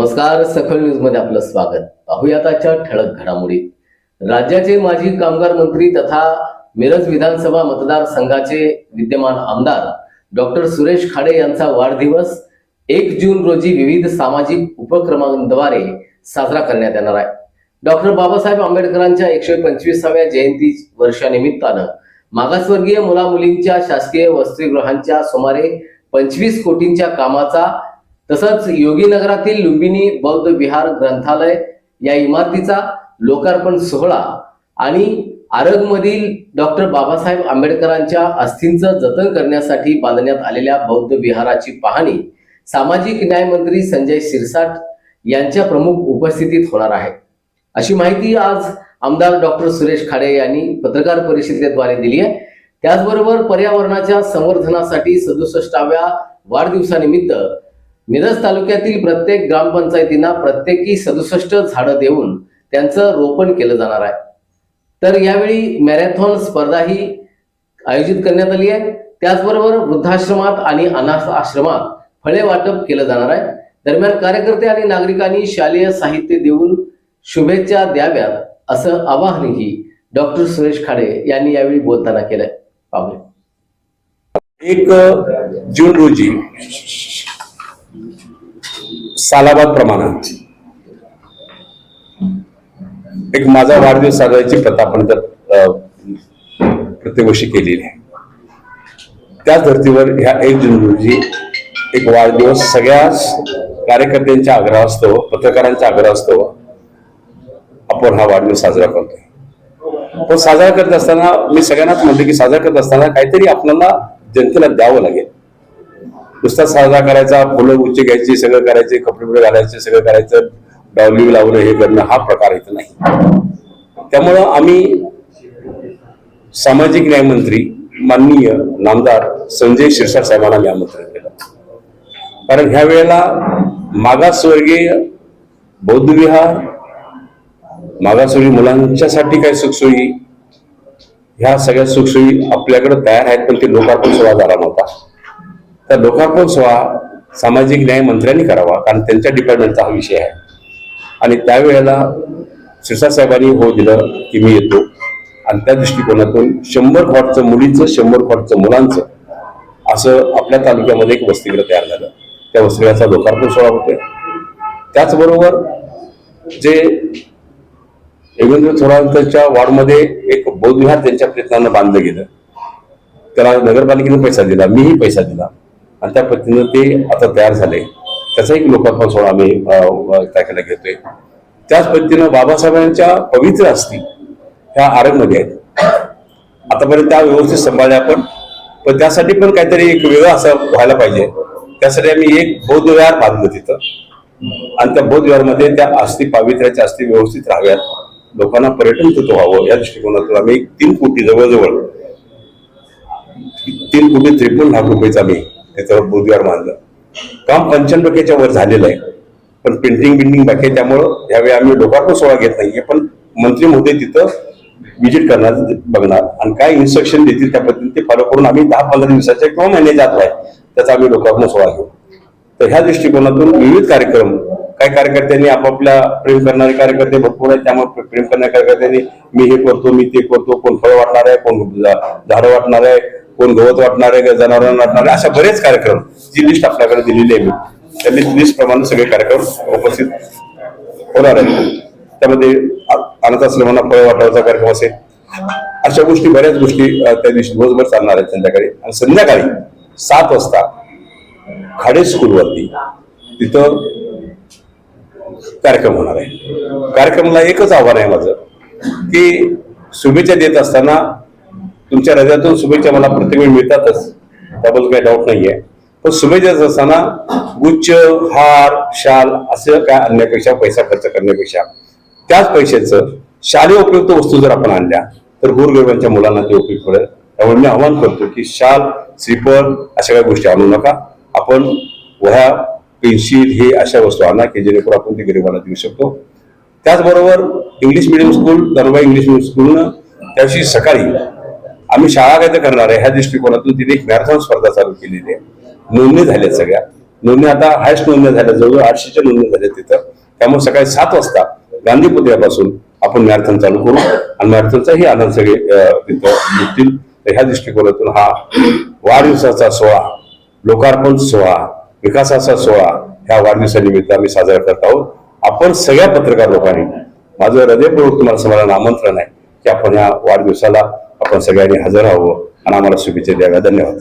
नमस्कार सखल न्यूजमध्ये आपलं स्वागत. पाहूयात आजच्या ठळक घडामोडी. राज्याचे माजी कामगार मंत्री तथा मिरज विधानसभा मतदारसंघाचे विद्यमान आमदार डॉक्टर सुरेश खाडे यांचा वाढदिवस एक जून रोजी विविध सामाजिक उपक्रमांद्वारे साजरा करण्यात येणार आहे. डॉक्टर बाबासाहेब आंबेडकरांच्या एकशे पंचवीसाव्या जयंती वर्षानिमित्तानं मागासवर्गीय मुला मुलींच्या शासकीय वसतिगृहांच्या सुमारे पंचवीस कोटींच्या कामाचा तसंच योगीनगरातील लुंबिनी बौद्ध विहार ग्रंथालय या इमारतीचा लोकार्पण सोहळा आणि आरगमधील डॉक्टर बाबासाहेब आंबेडकरांच्या अस्थींचं जतन करण्यासाठी बांधण्यात आलेल्या बौद्ध विहाराची पाहणी सामाजिक न्याय मंत्री संजय शिरसाट यांच्या प्रमुख उपस्थितीत होणार आहे. अशी माहिती आज आमदार डॉक्टर सुरेश खाडे यांनी पत्रकार परिषदेद्वारे दिली आहे. त्याचबरोबर पर्यावरणाच्या संवर्धनासाठी सदुसष्टाव्या वाढदिवसानिमित्त मिरज तालुक्यातील प्रत्येक ग्रामपंचायतींना प्रत्येकी सदुसष्ट झाडं देऊन त्यांचं रोपण केलं जाणार आहे. तर यावेळी मॅरेथॉन स्पर्धाही आयोजित करण्यात आली आहे. त्याचबरोबर वृद्धाश्रमात आणि अनाथ आश्रमात फळे वाटप केलं जाणार आहे. दरम्यान कार्यकर्ते आणि नागरिकांनी शालेय साहित्य देऊन शुभेच्छा द्याव्यात असं आवाहनही डॉक्टर सुरेश खाडे यांनी यावेळी बोलताना केलंय. पाहुणे. एक जून रोजी सालाबाद प्रमाणात. एक माझा वाढदिवस साजरायची प्रथा आपण प्रत्येक वर्षी केलेली आहे. त्याच धर्तीवर ह्या एक जून रोजी एक वाढदिवस सगळ्याच कार्यकर्त्यांच्या पत्रकारांचा आग्रह असतो आपण हा वाढदिवस साजरा करतोय. पण साजरा करत असताना मी सगळ्यांनाच म्हणतो की साजरा करत असताना काहीतरी आपल्याला जनतेला द्यावं लागेल. नुसता साजरा करायचा फुलं गुच्चे घ्यायची सगळं करायचे कपडे बिडे घालायचे सगळं करायचं डॉली लावणं हे करणं हा प्रकार इथं नाही. त्यामुळं आम्ही सामाजिक न्यायमंत्री माननीय नामदार संजय शिरसाट साहेबांना मी आमंत्रण केलं. कारण ह्या वेळेला मागासवर्गीय बौद्धविहार मागासवर्गीय मुलांच्यासाठी काय सुखसोयी ह्या सगळ्या सुखसोयी आपल्याकडे तयार आहेत पण ते लोकार्पण सोहळा झाला नव्हता. तर लोकार्पण सोहळा सामाजिक न्याय मंत्र्यांनी करावा कारण त्यांच्या डिपार्टमेंटचा हा विषय आहे. आणि त्यावेळेला शिरसाट साहेबांनी हो दिलं की मी येतो. आणि त्या दृष्टिकोनातून शंभर खॉटचं मुलीचं शंभर खॉटचं मुलांचं असं आपल्या तालुक्यामध्ये एक वसतिगृह तयार झालं. त्या वसतिगृहाचा लोकार्पण सोहळा होतोय. त्याचबरोबर जे देवेंद्र थोरांतच्या वॉर्डमध्ये एक बौद्ध विहार त्यांच्या प्रयत्नानं बांधलं गेलं. त्याला नगरपालिकेने पैसा दिला मीही पैसा दिला. आणि त्या पद्धतीनं ते आता तयार झाले. त्याचा एक लोकार्पण सोहळा आम्ही अं, तारखेला घेतोय. त्याच पद्धतीनं बाबासाहेबांच्या पवित्र असती ह्या आरंगमध्ये आहेत. आतापर्यंत त्या व्यवस्थित सांभाळल्या आपण पण त्यासाठी पण काहीतरी एक वेगळं असं व्हायला पाहिजे. त्यासाठी आम्ही एक बौद्ध विहार बांधलं तिथं. आणि त्या बौद्ध विहारमध्ये त्या अस्थि पावित्र्याच्या आस्ती व्यवस्थित राहाव्यात. लोकांना पर्यटन तिथं व्हावं या दृष्टिकोनातून आम्ही तीन कोटी जवळजवळ तीन कोटी त्रेपन्न लाख रुपयेचा आम्ही त्याच्यावर बौद्ध मानलं काम पंच्याण्णव टक्केच्या वर झालेलं आहे. पण पेंटिंग बिंटिंग बाकी आहे. त्यामुळं यावेळी आम्ही लोकार्पण सोहळा घेत नाहीये. पण मंत्री मोदी तिथं व्हिजिट करणार बघणार. आणि काय इन्स्ट्रक्शन देतील त्या पद्धतीने ते फॉलो करून आम्ही दहा पंधरा दिवसाच्या किंवा महिन्याच्या आत आहे त्याचा आम्ही लोकार्पण सोहळा घेऊ. तर ह्या दृष्टिकोनातून विविध कार्यक्रम काही कार्यकर्त्यांनी आपापल्या प्रेम करणारे कार्यकर्ते भरपूर आहेत. त्यामुळे प्रेम करणाऱ्या कार्यकर्त्यांनी मी हे करतो मी ते करतो कोण फळ वाटणार आहे कोण झाडं वाटणार आहे कोण गवत वाटणार आहे जनावरांना वाटणार आहे अशा बरेच कार्यक्रम जी लिस्ट आपल्याकडे दिलेली आहे. मी त्या लिस्ट प्रमाणे सगळे कार्यक्रम उपस्थित होणार आहेत. त्यामध्ये अ- अनाथ आश्रमांना फळ वाटायचा कार्यक्रम असेल. अशा गोष्टी बऱ्याच गोष्टी त्या दिवशी दिवसभर चालणार आहेत संध्याकाळी. आणि संध्याकाळी सात वाजता खाडे स्कूलवरती तिथं कार्यक्रम होणार आहे. कार्यक्रमाला एकच आव्हान आहे माझं की शुभेच्छा देत असताना तुमच्या हृदयातून शुभेच्छा मला प्रत्येक वेळी मिळतातच. त्याबद्दल काही डाऊट नाहीये. पण शुभेच्छा असताना गुच्छ हार शाल असं काय आणण्यापेक्षा पैसा खर्च करण्यापेक्षा. त्याच पैशाचं शालेय उपयुक्त वस्तू जर आपण आणल्या तर गोरगरिबांच्या मुलांना ते उपयोग पडेल. त्यामुळे मी आवाहन करतो की शाल श्रीफळ अशा काही गोष्टी आणू नका. आपण वह्या पेन्सिल हे अशा वस्तू आणा की जेणेकरून आपण ते गरिबांना देऊ शकतो. त्याचबरोबर English medium school Darbar English medium स्कूलनं त्या सकाळी आम्ही शाळा काय करणार आहे ह्या दृष्टिकोनातून तिने एक मॅरेथॉन स्पर्धा चालू केलेली आहे. नोंदणी झाल्या सगळ्या. नोंदणी आता हायस्ट नोंदणी झाल्या जवळजवळ आठशेच्या नोंदणी झाल्या तिथं. त्यामुळे सकाळी सात वाजता गांधी पुतळ्यापासून आपण मॅरेथॉन चालू करू. आणि मॅरेथॉनचाही आनंद सगळे तिथं घेतील ह्या दृष्टिकोनातून हा वाढदिवसाचा सोहळा लोकार्पण सोहळा विकासाचा सोहळा ह्या वाढदिवसानिमित्त आम्ही साजरा करत आहोत. आपण सगळ्या पत्रकार लोकांनी माझं हृदयपूर्वक तुम्हाला समाजाला आमंत्रण आहे की आपण या वाढदिवसाला आपण सगळ्यांनी हजर राहावं आणि आम्हाला शुभेच्छा द्याव्या. धन्यवाद.